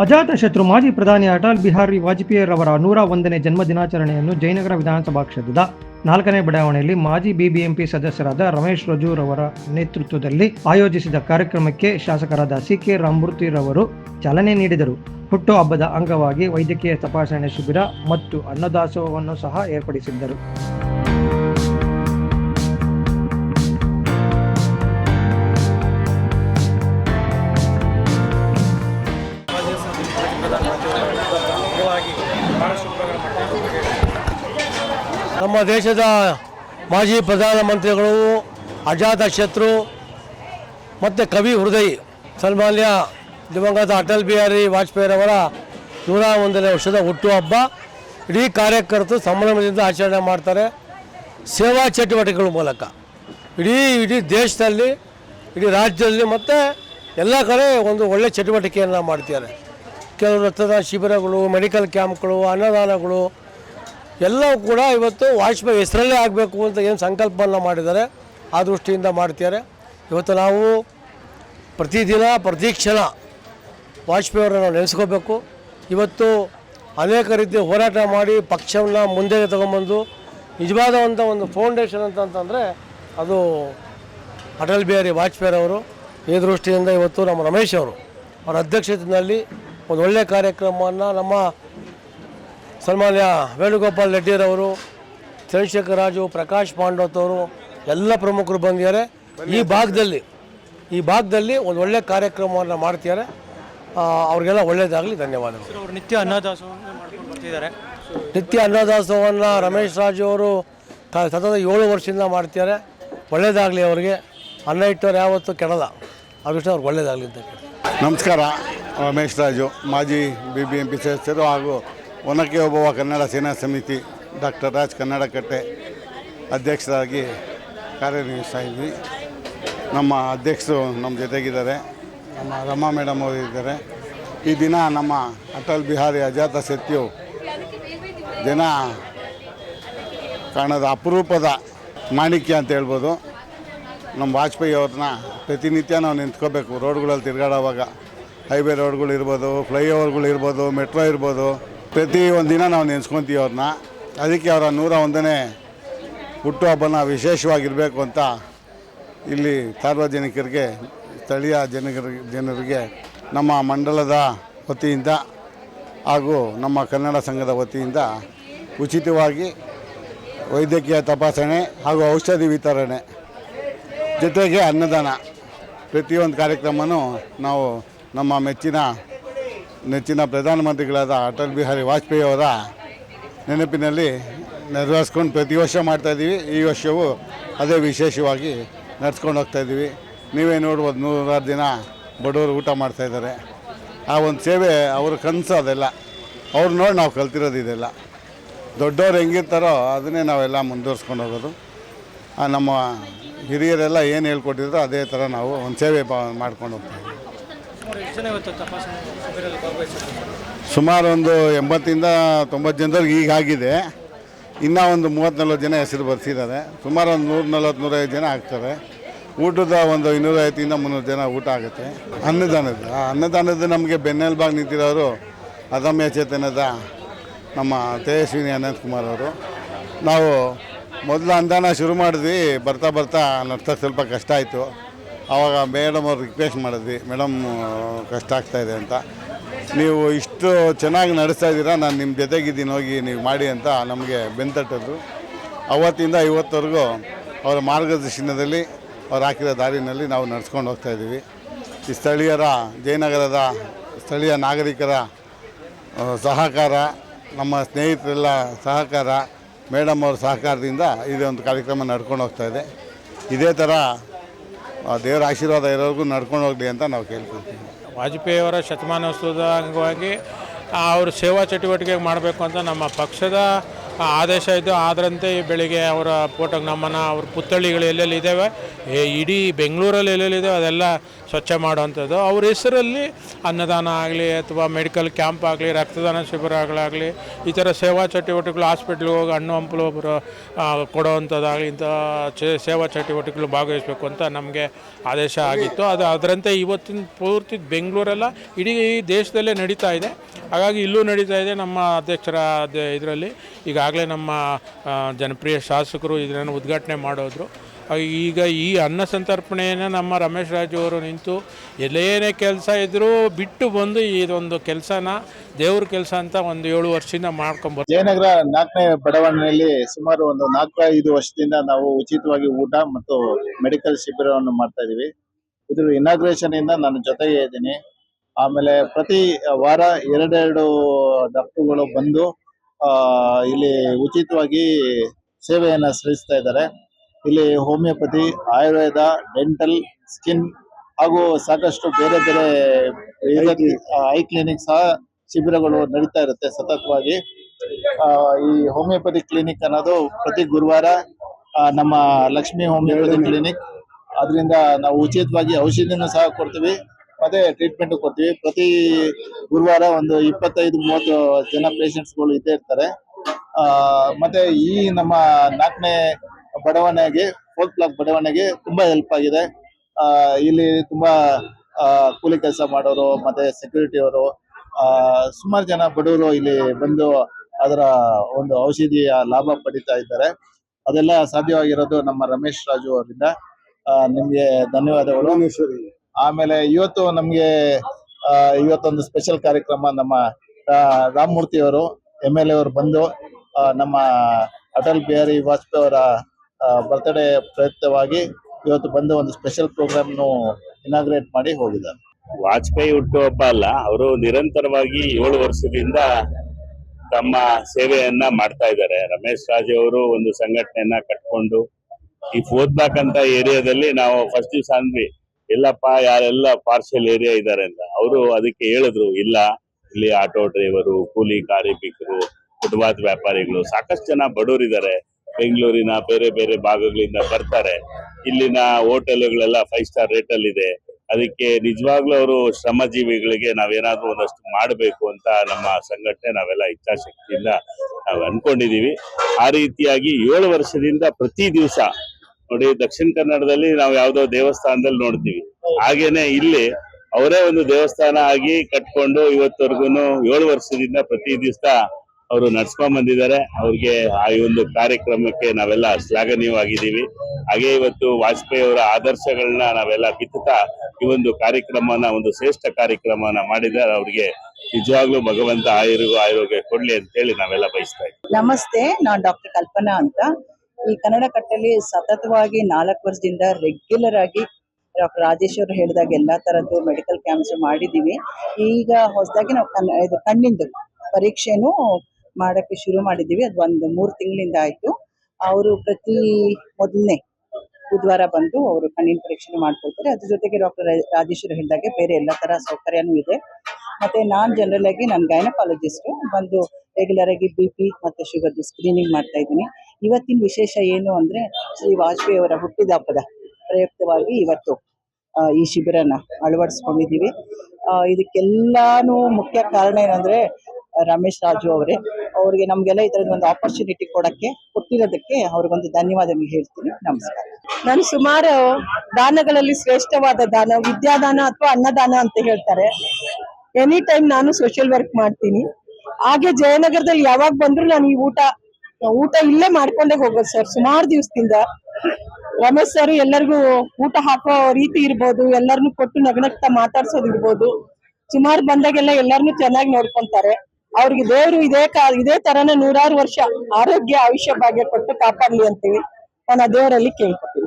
ಅಜಾತಶತ್ರು ಮಾಜಿ ಪ್ರಧಾನಿ ಅಟಲ್ ಬಿಹಾರಿ ವಾಜಪೇಯಿರವರ ನೂರ ಒಂದನೇ ಜನ್ಮ ದಿನಾಚರಣೆಯನ್ನು ಜಯನಗರ ವಿಧಾನಸಭಾ ಕ್ಷೇತ್ರದ ನಾಲ್ಕನೇ ಬಡಾವಣೆಯಲ್ಲಿ ಮಾಜಿ ಬಿಬಿಎಂಪಿ ಸದಸ್ಯರಾದ ರಮೇಶ್ ರಜೂರವರ ನೇತೃತ್ವದಲ್ಲಿ ಆಯೋಜಿಸಿದ ಕಾರ್ಯಕ್ರಮಕ್ಕೆ ಶಾಸಕರಾದ ಸಿ ಕೆ ರಾಮಮೂರ್ತಿರವರು ಚಾಲನೆ ನೀಡಿದರು. ಹುಟ್ಟು ಹಬ್ಬದ ಅಂಗವಾಗಿ ವೈದ್ಯಕೀಯ ತಪಾಸಣೆ ಶಿಬಿರ ಮತ್ತು ಅನ್ನದಾಸೋಹವನ್ನು ಸಹ ಏರ್ಪಡಿಸಿದ್ದರು. ನಮ್ಮ ದೇಶದ ಮಾಜಿ ಪ್ರಧಾನಮಂತ್ರಿಗಳು, ಅಜಾತ ಶತ್ರು ಮತ್ತು ಕವಿ ಹೃದಯ ಸನ್ಮಾನ್ಯ ದಿವಂಗತ ಅಟಲ್ ಬಿಹಾರಿ ವಾಜಪೇಯಿರವರ ನೂರ ಒಂದನೇ ವರ್ಷದ ಹುಟ್ಟುಹಬ್ಬ ಇಡೀ ಕಾರ್ಯಕರ್ತರು ಸಂಭ್ರಮದಿಂದ ಆಚರಣೆ ಮಾಡ್ತಾರೆ. ಸೇವಾ ಚಟುವಟಿಕೆಗಳ ಮೂಲಕ. ಇಡೀ ಇಡೀ ದೇಶದಲ್ಲಿ, ಇಡೀ ರಾಜ್ಯದಲ್ಲಿ ಮತ್ತು ಎಲ್ಲ ಕಡೆ ಒಂದು ಒಳ್ಳೆಯ ಚಟುವಟಿಕೆಯನ್ನು ಮಾಡ್ತಿದ್ದಾರೆ. ಕೆಲವು ರಕ್ತದಾನ ಶಿಬಿರಗಳು ಮೆಡಿಕಲ್ ಕ್ಯಾಂಪ್ಗಳು ಅನ್ನದಾನಗಳು ಎಲ್ಲವೂ ಕೂಡ ಇವತ್ತು ವಾಜಪೇಯಿ ಹೆಸರಲ್ಲೇ ಆಗಬೇಕು ಅಂತ ಏನು ಸಂಕಲ್ಪವನ್ನು ಮಾಡಿದ್ದಾರೆ, ಆ ದೃಷ್ಟಿಯಿಂದ ಮಾಡ್ತಿದ್ದಾರೆ. ಇವತ್ತು ನಾವು ಪ್ರತಿದಿನ, ಪ್ರತಿ ಕ್ಷಣ ವಾಜಪೇಯಿಯವರನ್ನು ನಾವು ನೆನೆಸ್ಕೋಬೇಕು. ಇವತ್ತು ಅನೇಕ ರೀತಿ ಹೋರಾಟ ಮಾಡಿ ಪಕ್ಷವನ್ನು ಮುಂದೆ ತಗೊಂಬಂದು ನಿಜವಾದಂಥ ಒಂದು ಫೌಂಡೇಶನ್ ಅಂತಂತಂದರೆ ಅದು ಅಟಲ್ ಬಿಹಾರಿ ವಾಜಪೇಯಿರವರು ಈ ದೃಷ್ಟಿಯಿಂದ ಇವತ್ತು ನಮ್ಮ ರಮೇಶ್ ಅವರು ಅವರ ಅಧ್ಯಕ್ಷತೆಯಲ್ಲಿ ಒಂದು ಒಳ್ಳೆಯ ಕಾರ್ಯಕ್ರಮವನ್ನು ನಮ್ಮ ಸನ್ಮಾನ್ಯ ವೇಣುಗೋಪಾಲ್ ರೆಡ್ಡಿರವರು ಚಂದ್ರಶೇಖರ್ ರಾಜು ಪ್ರಕಾಶ್ ಪಾಂಡವತ್ ಅವರು ಎಲ್ಲ ಪ್ರಮುಖರು ಬಂದಿದ್ದಾರೆ. ಈ ಭಾಗದಲ್ಲಿ ಈ ಭಾಗದಲ್ಲಿ ಒಂದು ಒಳ್ಳೆಯ ಕಾರ್ಯಕ್ರಮವನ್ನು ಮಾಡ್ತಿದ್ದಾರೆ. ಅವ್ರಿಗೆಲ್ಲ ಒಳ್ಳೆಯದಾಗಲಿ ಧನ್ಯವಾದಗಳು. ಅವರು ನಿತ್ಯ ಅನ್ನದಾಸೋಹ ನಿತ್ಯ ಅನ್ನದಾಸೋಹವನ್ನು ರಮೇಶ್ ರಾಜು ಅವರು ಕ- ಸತತ ಏಳು ವರ್ಷದಿಂದ ಮಾಡ್ತಿದ್ದಾರೆ. ಒಳ್ಳೆಯದಾಗಲಿ ಅವರಿಗೆ. ಅನ್ನ ಇಟ್ಟವ್ರು ಯಾವತ್ತೂ ಕೆಡಲ್ಲ. ಅದೃಷ್ಟ ಅವ್ರಿಗೆ ಒಳ್ಳೆಯದಾಗಲಿ ಅಂತ. ನಮಸ್ಕಾರ ರಮೇಶ್ ರಾಜು ಮಾಜಿ ಬಿ ಬಿ ಎಂ ಪಿ ಸದಸ್ಯರು ಹಾಗೂ ಒನಕೆ ಒಬ್ಬವ ಕನ್ನಡ ಸೇನಾ ಸಮಿತಿ ಡಾಕ್ಟರ್ ರಾಜ್ ಕನ್ನಡಕಟ್ಟೆ ಅಧ್ಯಕ್ಷರಾಗಿ ಕಾರ್ಯನಿರ್ವಹಿಸ್ತಾ ಇದ್ವಿ. ನಮ್ಮ ಅಧ್ಯಕ್ಷರು ನಮ್ಮ ಜೊತೆಗಿದ್ದಾರೆ. ನಮ್ಮ ರಮಾ ಮೇಡಮ್ ಅವರು ಇದ್ದಾರೆ. ಈ ದಿನ ನಮ್ಮ ಅಟಲ್ ಬಿಹಾರಿ ಅಜಾತ ಶಕ್ತಿಯು ಜನ ಕಾಣದ ಅಪರೂಪದ ಮಾಣಿಕ್ಯ ಅಂತ ಹೇಳ್ಬೋದು. ನಮ್ಮ ವಾಜಪೇಯಿ ಅವ್ರನ್ನ ಪ್ರತಿನಿತ್ಯ ನಾವು ನಿಂತ್ಕೋಬೇಕು. ರೋಡ್ಗಳಲ್ಲಿ ತಿರುಗಾಡೋವಾಗ ಹೈವೇ ರೋಡ್ಗಳು ಇರ್ಬೋದು, ಫ್ಲೈಓವರ್ಗಳು ಇರ್ಬೋದು, ಮೆಟ್ರೋ ಇರ್ಬೋದು. ಪ್ರತಿ ಒಂದು ದಿನ ನಾವು ನೆನೆಸ್ಕೊತೀವಿ ಅವ್ರನ್ನ. ಅದಕ್ಕೆ ಅವರ ನೂರ ಒಂದನೇ ಹುಟ್ಟುಹಬ್ಬನ ವಿಶೇಷವಾಗಿರಬೇಕು ಅಂತ ಇಲ್ಲಿ ಸಾರ್ವಜನಿಕರಿಗೆ ಸ್ಥಳೀಯ ಜನರಿಗೆ ಜನರಿಗೆ ನಮ್ಮ ಮಂಡಲದ ವತಿಯಿಂದ ಹಾಗೂ ನಮ್ಮ ಕನ್ನಡ ಸಂಘದ ವತಿಯಿಂದ ಉಚಿತವಾಗಿ ವೈದ್ಯಕೀಯ ತಪಾಸಣೆ ಹಾಗೂ ಔಷಧಿ ವಿತರಣೆ ಜೊತೆಗೆ ಅನ್ನದಾನ. ಪ್ರತಿಯೊಂದು ಕಾರ್ಯಕ್ರಮನೂ ನಾವು ನಮ್ಮ ಮೆಚ್ಚಿನ ನೆಚ್ಚಿನ ಪ್ರಧಾನಮಂತ್ರಿಗಳಾದ ಅಟಲ್ ಬಿಹಾರಿ ವಾಜಪೇಯಿ ಅವರ ನೆನಪಿನಲ್ಲಿ ನೆರವೇರಿಸ್ಕೊಂಡು ಪ್ರತಿ ವರ್ಷ ಮಾಡ್ತಾಯಿದ್ದೀವಿ ಈ ವರ್ಷವೂ ಅದೇ ವಿಶೇಷವಾಗಿ ನಡ್ಸ್ಕೊಂಡು ಹೋಗ್ತಾಯಿದ್ದೀವಿ ನೀವೇ ನೋಡ್ಬೋದು, ನೂರಾರು ದಿನ ಬಡವರು ಊಟ ಮಾಡ್ತಾಯಿದ್ದಾರೆ ಆ ಒಂದು ಸೇವೆ ಅವ್ರ ಕನಸು ಅದೆಲ್ಲ. ಅವ್ರು ನೋಡಿ ನಾವು ಕಲ್ತಿರೋದು ಇದೆಲ್ಲ. ದೊಡ್ಡವ್ರು ಹೆಂಗಿರ್ತಾರೋ ಅದನ್ನೇ ನಾವೆಲ್ಲ ಮುಂದುವರ್ಸ್ಕೊಂಡು ಹೋಗೋದು. ನಮ್ಮ ಹಿರಿಯರೆಲ್ಲ ಏನು ಹೇಳ್ಕೊಟ್ಟಿದ್ರು ಅದೇ ಥರ ನಾವು ಒಂದು ಸೇವೆ ಮಾಡ್ಕೊಂಡು ಹೋಗ್ತಾಯಿದ್ದೀವಿ ಸುಮಾರು ಒಂದು ಎಂಬತ್ತಿಂದ ತೊಂಬತ್ತು ಜನರಿಗೆ ಈಗ ಆಗಿದೆ. ಇನ್ನೂ ಒಂದು ಮೂವತ್ತು ನಲ್ವತ್ತು ಜನ ಹೆಸರು ಬರ್ತಿದ್ದಾರೆ ಸುಮಾರು ಒಂದು ನೂರು ನಲ್ವತ್ತು ನೂರೈವತ್ತು ಜನ ಆಗ್ತಾರೆ. ಊಟದ ಒಂದು ಇನ್ನೂರೈವತ್ತಿಂದ ಮುನ್ನೂರು ಜನ ಊಟ ಆಗುತ್ತೆ. ಅನ್ನದಾನದ ಅನ್ನದಾನದ ನಮಗೆ ಬೆನ್ನೆಲುಬಾಗಿ ನಿಂತಿರೋರು ಅದಮ್ಯ ಚೇತನದ ನಮ್ಮ ತೇಜಸ್ವಿನಿ ಅನಂತಕುಮಾರ್ ಅವರು. ನಾವು ಮೊದಲು ಅನ್ನದಾನ ಶುರು ಮಾಡಿದ್ವಿ. ಬರ್ತಾ ಬರ್ತಾ ನಡ್ತಾ ಸ್ವಲ್ಪ ಕಷ್ಟ ಆಯಿತು. ಆವಾಗ ಮೇಡಮ್ ಅವ್ರು ರಿಕ್ವೆಸ್ಟ್ ಮಾಡಿದ್ವಿ. ಮೇಡಮ್ ಕಷ್ಟ ಆಗ್ತಾಯಿದೆ ಅಂತ. ನೀವು ಇಷ್ಟು ಚೆನ್ನಾಗಿ ನಡೆಸ್ತಾ ಇದ್ದೀರಾ, ನಾನು ನಿಮ್ಮ ಜೊತೆಗಿದ್ದೀನಿ, ಹೋಗಿ ನೀವು ಮಾಡಿ ಅಂತ ನಮಗೆ ಬೆಂದಟ್ಟದ್ರು ಅವತ್ತಿಂದ ಇವತ್ತವರೆಗೂ ಅವರ ಮಾರ್ಗದರ್ಶನದಲ್ಲಿ, ಅವ್ರು ಹಾಕಿರೋ ದಾರಿನಲ್ಲಿ ನಾವು ನಡ್ಸ್ಕೊಂಡು ಹೋಗ್ತಾ ಇದ್ದೀವಿ. ಈ ಸ್ಥಳೀಯರ, ಜಯನಗರದ ಸ್ಥಳೀಯ ನಾಗರಿಕರ ಸಹಕಾರ, ನಮ್ಮ ಸ್ನೇಹಿತರೆಲ್ಲ ಸಹಕಾರ, ಮೇಡಮ್ ಅವ್ರ ಸಹಕಾರದಿಂದ ಇದೊಂದು ಕಾರ್ಯಕ್ರಮ ನಡ್ಕೊಂಡು ಹೋಗ್ತಾ ಇದೆ. ಇದೇ ಥರ ಆ, ದೇವರ ಆಶೀರ್ವಾದ ಇರೋರಿಗೂ ನಡ್ಕೊಂಡು ಹೋಗಲಿ ಅಂತ ನಾವು ಕೇಳ್ಕೊಳ್ತೀವಿ. ವಾಜಪೇಯಿಯವರ ಶತಮಾನೋತ್ಸವದ ಅಂಗವಾಗಿ ಅವರು ಸೇವಾ ಚಟುವಟಿಕೆ ಮಾಡಬೇಕು ಅಂತ ನಮ್ಮ ಪಕ್ಷದ ಆದೇಶ ಇದ್ದು ಅದರಂತೆ ಬೆಳಿಗ್ಗೆ ಅವರ ಫೋಟೋಗೆ ನಮ್ಮನ್ನು ಅವ್ರ ಪುತ್ಥಳಿಗಳು ಎಲ್ಲೆಲ್ಲಿ ಇದ್ದಾವೆ? ಏ- ಇಡೀ ಬೆಂಗಳೂರಲ್ಲಿ ಎಲ್ಲೆಲ್ಲಿದೆ ಅದೆಲ್ಲ ಸ್ವಚ್ಛ ಮಾಡುವಂಥದ್ದು. ಅವ್ರ ಹೆಸರಲ್ಲಿ ಅನ್ನದಾನ ಆಗಲಿ ಅಥವಾ ಮೆಡಿಕಲ್ ಕ್ಯಾಂಪ್ ಆಗಲಿ, ರಕ್ತದಾನ ಶಿಬಿರಗಳಾಗಲಿ, ಈ ಥರ ಸೇವಾ ಚಟುವಟಿಕೆಗಳು ಹಾಸ್ಪಿಟ್ಲಿಗೆ ಹೋಗಿ ಹಣ್ಣು, ಹಂಪಲು ಬರೋ ಕೊಡೋವಂಥದ್ದಾಗಲಿ ಇಂಥ ಸೇವಾ ಚಟುವಟಿಕೆಗಳು ಭಾಗವಹಿಸಬೇಕು ಅಂತ ನಮಗೆ ಆದೇಶ ಆಗಿತ್ತು. ಅದು ಅದರಂತೆ ಇವತ್ತಿನ ಪೂರ್ತಿ ಬೆಂಗಳೂರೆಲ್ಲ ಇಡೀ ದೇಶದಲ್ಲೇ ನಡೀತಾ ಇದೆ. ಹಾಗಾಗಿ ಇಲ್ಲೂ ನಡೀತಾ ಇದೆ ನಮ್ಮ ಅಧ್ಯಕ್ಷರ ಇದರಲ್ಲಿ. ಈಗಾಗಲೇ ನಮ್ಮ ಜನಪ್ರಿಯ ಶಾಸಕರು ಇದನ್ನು ಉದ್ಘಾಟನೆ ಮಾಡೋದ್ರು. ಈಗ ಈ ಅನ್ನ ಸಂತರ್ಪಣೆಯನ್ನು ನಮ್ಮ ರಮೇಶ್ ರಾಜು ಅವರು ನಿಂತು ಎಲ್ಲೇನೇ ಕೆಲಸ ಇದ್ದರೂ ಬಿಟ್ಟು ಬಂದು ಇದೊಂದು ಕೆಲಸನ ದೇವ್ರ ಕೆಲಸ ಅಂತ ಒಂದು ಏಳು ವರ್ಷದಿಂದ ಮಾಡ್ಕೊಂಡ್ಬರ್ತೀವಿ ಜಯನಗರ ನಾಲ್ಕನೇ ಬಡಾವಣೆಯಲ್ಲಿ ಸುಮಾರು ಒಂದು ನಾಲ್ಕು ಐದು ವರ್ಷದಿಂದ ನಾವು ಉಚಿತವಾಗಿ ಊಟ ಮತ್ತು ಮೆಡಿಕಲ್ ಶಿಬಿರವನ್ನು ಮಾಡ್ತಾ ಇದೀವಿ. ಇದ್ರ ಇನಾಗ್ರೇಷನ್ ಇಂದ ನಾನು ಜೊತೆಗೆ ಇದ್ದೀನಿ. ಆಮೇಲೆ ಪ್ರತಿ ವಾರ ಎರಡೆರಡು ಡಾಕ್ಟರ್ಗಳು ಬಂದು ಇಲ್ಲಿ ಉಚಿತವಾಗಿ ಸೇವೆಯನ್ನ ಸಲ್ಲಿಸ್ತಾ ಇದ್ದಾರೆ. ಇಲ್ಲಿ ಹೋಮಿಯೋಪತಿ ಆಯುರ್ವೇದ ಡೆಂಟಲ್ ಸ್ಕಿನ್ ಹಾಗೂ ಸಾಕಷ್ಟು ಬೇರೆ ಬೇರೆ ಐ ಕ್ಲಿನಿಕ್ ಸಹ ಶಿಬಿರಗಳು ನಡೀತಾ ಇರುತ್ತೆ ಸತತವಾಗಿ. ಆ, ಈ ಹೋಮಿಯೋಪತಿ ಕ್ಲಿನಿಕ್ ಅನ್ನೋದು ಪ್ರತಿ ಗುರುವಾರ ನಮ್ಮ ಲಕ್ಷ್ಮಿ ಹೋಮಿಯೋಪತಿ ಕ್ಲಿನಿಕ್. ಅದರಿಂದ ನಾವು ಉಚಿತವಾಗಿ ಔಷಧಿನೂ ಸಹ ಕೊಡ್ತೀವಿ. ಮತ್ತೆ ಟ್ರೀಟ್ಮೆಂಟ್ ಕೊಡ್ತೀವಿ. ಪ್ರತಿ ಗುರುವಾರ ಒಂದು ಇಪ್ಪತ್ತೈದು ಮೂವತ್ತು ಜನ ಪೇಷಂಟ್ಸ್ಗಳು ಇದ್ದೇ ಇರ್ತಾರೆ. ಆ, ಮತ್ತೆ ಈ ನಮ್ಮ ನಾಲ್ಕನೇ ಬಡಾವಣೆಗೆ ಫೋರ್ತ್ ಬ್ಲಾಕ್ ಬಡಾವಣೆಗೆ ತುಂಬಾ ಹೆಲ್ಪ್ ಆಗಿದೆ. ಇಲ್ಲಿ ತುಂಬಾ ಕೂಲಿ ಕೆಲಸ ಮಾಡೋರು ಮತ್ತೆ ಸೆಕ್ಯೂರಿಟಿ ಅವರು ಸುಮಾರು ಜನ ಬಡವರು ಇಲ್ಲಿ ಬಂದು ಅದರ ಒಂದು ಔಷಧಿಯ ಲಾಭ ಪಡಿತಾ ಇದ್ದಾರೆ. ಅದೆಲ್ಲ ಸಾಧ್ಯವಾಗಿರೋದು ನಮ್ಮ ರಮೇಶ್ ರಾಜು ಅವರಿಂದ. ನಿಮ್ಗೆ ಧನ್ಯವಾದಗಳು. ಆಮೇಲೆ ಇವತ್ತು ನಮಗೆ ಇವತ್ತೊಂದು ಸ್ಪೆಷಲ್ ಕಾರ್ಯಕ್ರಮ ನಮ್ಮ ರಾಮಮೂರ್ತಿ ಅವರು ಎಂ ಎಲ್ ಎ ಅವರು ಬಂದು ನಮ್ಮ ಅಟಲ್ ಬಿಹಾರಿ ವಾಜಪೇಯಿ ಅವರ ಬರ್ತ್ಡೇ ಪ್ರಯುಕ್ತವಾಗಿ ಇವತ್ತು ಬಂದು ಒಂದು ಸ್ಪೆಷಲ್ ಪ್ರೋಗ್ರಾಮ್ ಇನಾಗ್ರೇಟ್ ಮಾಡಿ ಹೋಗಿದ್ದಾರೆ. ವಾಜಪೇಯಿ ಹುಟ್ಟುಹಬ್ಬ ಅಲ್ಲ, ಅವರು ನಿರಂತರವಾಗಿ ಏಳು ವರ್ಷದಿಂದ ತಮ್ಮ ಸೇವೆಯನ್ನ ಮಾಡ್ತಾ ಇದ್ದಾರೆ. ರಮೇಶ್ ರಾಜ್ ಅವರು ಒಂದು ಸಂಘಟನೆಯನ್ನ ಕಟ್ಕೊಂಡು, ಈ ಫೋರ್ತ್ ಬ್ಲಾಕ್ ಅಂತ ಏರಿಯಾದಲ್ಲಿ ನಾವು ಫಸ್ಟ್ ದಿವಸ ಅಂದ್ವಿ ಎಲ್ಲಪ್ಪ ಯಾರೆಲ್ಲ ಪಾರ್ಷಲ್ ಏರಿಯಾ ಇದ್ದಾರೆ ಅಂತ. ಅವರು ಅದಕ್ಕೆ ಹೇಳಿದ್ರು ಇಲ್ಲ ಇಲ್ಲಿ ಆಟೋ ಡ್ರೈವರು ಕೂಲಿ ಕಾರ್ಮಿಕರು ಫುಟ್ಪಾತ್ ವ್ಯಾಪಾರಿಗಳು ಸಾಕಷ್ಟು ಜನ ಬಡವರಿದ್ದಾರೆ. ಬೆಂಗಳೂರಿನ ಬೇರೆ ಬೇರೆ ಭಾಗಗಳಿಂದ ಬರ್ತಾರೆ. ಇಲ್ಲಿನ ಹೋಟೆಲ್ಗಳೆಲ್ಲ ಫೈವ್ ಸ್ಟಾರ್ ರೇಟ್ ಅಲ್ಲಿ ಇದೆ ಅದಕ್ಕೆ ನಿಜವಾಗ್ಲೂ ಅವರು ಶ್ರಮಜೀವಿಗಳಿಗೆ ನಾವೇನಾದ್ರೂ ಒಂದಷ್ಟು ಮಾಡಬೇಕು ಅಂತ ನಮ್ಮ ಸಂಘಟನೆ ನಾವೆಲ್ಲ ಇಚ್ಛಾಶಕ್ತಿಯಿಂದ ನಾವು ಅನ್ಕೊಂಡಿದೀವಿ. ಆ ರೀತಿಯಾಗಿ ಏಳು ವರ್ಷದಿಂದ ಪ್ರತಿ ದಿವಸ ನೋಡಿ, ದಕ್ಷಿಣ ಕನ್ನಡದಲ್ಲಿ ನಾವು ಯಾವ್ದೋ ದೇವಸ್ಥಾನದಲ್ಲಿ ನೋಡ್ತೀವಿ. ಹಾಗೇನೆ ಇಲ್ಲಿ ಅವರೇ ಒಂದು ದೇವಸ್ಥಾನ ಆಗಿ ಕಟ್ಕೊಂಡು ಇವತ್ತವರೆಗೂ ಏಳು ವರ್ಷದಿಂದ ಪ್ರತಿ ದಿವಸ ಅವರು ನಡ್ಸ್ಕೊಂಡ್ ಬಂದಿದ್ದಾರೆ. ಅವ್ರಿಗೆ ಆ ಒಂದು ಕಾರ್ಯಕ್ರಮಕ್ಕೆ ನಾವೆಲ್ಲ ಶ್ಲಾಘನೀಯವಾಗಿದ್ದೀವಿ. ಹಾಗೆ ಇವತ್ತು ವಾಜಪೇಯಿ ಅವರ ಆದರ್ಶಗಳನ್ನ ನಾವೆಲ್ಲ ಬಿತ್ತುತ್ತಾ ಈ ಒಂದು ಕಾರ್ಯಕ್ರಮನ ಒಂದು ಶ್ರೇಷ್ಠ ಕಾರ್ಯಕ್ರಮನ ಮಾಡಿದ್ದಾರೆ. ಅವ್ರಿಗೆ ನಿಜವಾಗ್ಲೂ ಭಗವಂತ ಆಯುರ್ಗೂ ಆರೋಗ್ಯ ಕೊಡ್ಲಿ ಅಂತ ಹೇಳಿ ನಾವೆಲ್ಲ ಬಯಸ್ತಾ ಇದ್ದೀವಿ. ನಮಸ್ತೆ, ನಾನು ಡಾಕ್ಟರ್ ಕಲ್ಪನಾ ಅಂತ. ಈ ಕನ್ನಡ ಕಟ್ಟಲ್ಲಿ ಸತತವಾಗಿ ನಾಲ್ಕು ವರ್ಷದಿಂದ ರೆಗ್ಯುಲರ್ ಆಗಿ ಡಾಕ್ಟರ್ ರಾಜೇಶ್ ಅವರು ಹೇಳಿದಾಗ ಎಲ್ಲಾ ತರದ್ದು ಮೆಡಿಕಲ್ ಕ್ಯಾಂಪ್ಸ್ ಮಾಡಿದೀವಿ. ಈಗ ಹೊಸದಾಗಿ ನಾವು ಕನ್, ಇದು ಕಣ್ಣಿಂದು ಪರೀಕ್ಷೆನೂ ಮಾಡಕ್ಕೆ ಶುರು ಮಾಡಿದೀವಿ. ಅದು ಒಂದು ಮೂರು ತಿಂಗಳಿಂದ ಆಯ್ತು. ಅವರು ಪ್ರತಿ ಮೊದಲನೇ ಬುಧವಾರ ಬಂದು ಅವರು ಕಣ್ಣಿನ ಪರೀಕ್ಷೆ ಮಾಡ್ಕೊಳ್ತಾರೆ. ಅದ್ರ ಜೊತೆಗೆ ಡಾಕ್ಟರ್ ರಾಜೇಶ್ವರ ಹೇಳಿದಾಗೆ ಬೇರೆ ಎಲ್ಲ ತರ ಸೌಕರ್ಯನೂ ಇದೆ. ಮತ್ತೆ ನಾನ್ ಜನರಲ್ ಆಗಿ ನಾನು ಗೈನಕಾಲಜಿಸ್ಟ್ ಬಂದು ರೆಗ್ಯುಲರ್ ಆಗಿ ಬಿ ಪಿ ಮತ್ತೆ ಶುಗರ್ದು ಸ್ಕ್ರೀನಿಂಗ್ ಮಾಡ್ತಾ ಇದ್ದೀನಿ. ಇವತ್ತಿನ ವಿಶೇಷ ಏನು ಅಂದ್ರೆ ಶ್ರೀ ವಾಜಪೇಯಿ ಅವರ ಹುಟ್ಟಿದ ಹಬ್ಬದ ಪ್ರಯುಕ್ತವಾಗಿ ಇವತ್ತು ಈ ಶಿಬಿರನ ಅಳವಡಿಸ್ಕೊಂಡಿದ್ದೀವಿ. ಇದಕ್ಕೆಲ್ಲಾನು ಮುಖ್ಯ ಕಾರಣ ಏನಂದ್ರೆ, ರಮೇಶ್ ರಾಜು ಅವರೇ. ಅವ್ರಿಗೆ ನಮಗೆಲ್ಲ ಈ ತರದ ಒಂದು ಆಪರ್ಚುನಿಟಿ ಕೊಡಕ್ಕೆ, ಕೊಟ್ಟಿರೋದಕ್ಕೆ ಅವ್ರಿಗೊಂದು ಧನ್ಯವಾದ ಹೇಳ್ತೀನಿ. ನಮಸ್ಕಾರ. ನಾನು ಸುಮಾರು ದಾನಗಳಲ್ಲಿ ಶ್ರೇಷ್ಠವಾದ ದಾನ, ವಿದ್ಯಾದಾನ ಅಥವಾ ಅನ್ನದಾನ ಅಂತ ಹೇಳ್ತಾರೆ. ಎನಿ ಟೈಮ್ ನಾನು ಸೋಷಿಯಲ್ ವರ್ಕ್ ಮಾಡ್ತೀನಿ. ಹಾಗೆ ಜಯನಗರದಲ್ಲಿ ಯಾವಾಗ ಬಂದ್ರು ನಾನು ಈ ಊಟ ಊಟ ಇಲ್ಲೇ ಮಾಡ್ಕೊಂಡೇ ಹೋಗೋದು ಸರ್ ಸುಮಾರು ದಿವಸದಿಂದ ರಮೇಶ್ ಸರ್ ಎಲ್ಲರಿಗೂ ಊಟ ಹಾಕೋ ರೀತಿ ಇರ್ಬೋದು ಎಲ್ಲರನ್ನು ಕೊಟ್ಟು ನಗನಗ್ತಾ ಮಾತಾಡ್ಸೋದು ಇರ್ಬೋದು. ಸುಮಾರು ಬಂದಾಗೆಲ್ಲ ಎಲ್ಲರನ್ನು ಚೆನ್ನಾಗಿ ನೋಡ್ಕೊಂತಾರೆ. ಅವ್ರಿಗೆ ದೇವರು ಇದೇ ಕಾ, ಇದೇ ತರನೇ ನೂರಾರು ವರ್ಷ ಆರೋಗ್ಯ, ಆಯುಷ್ಯ ಭಾಗ್ಯ ಕೊಟ್ಟು ಕಾಪಾಡ್ಲಿ ಅಂತೀವಿ. ನಾನು ದೇವರಲ್ಲಿ ಕೇಳ್ಕೊತೀನಿ.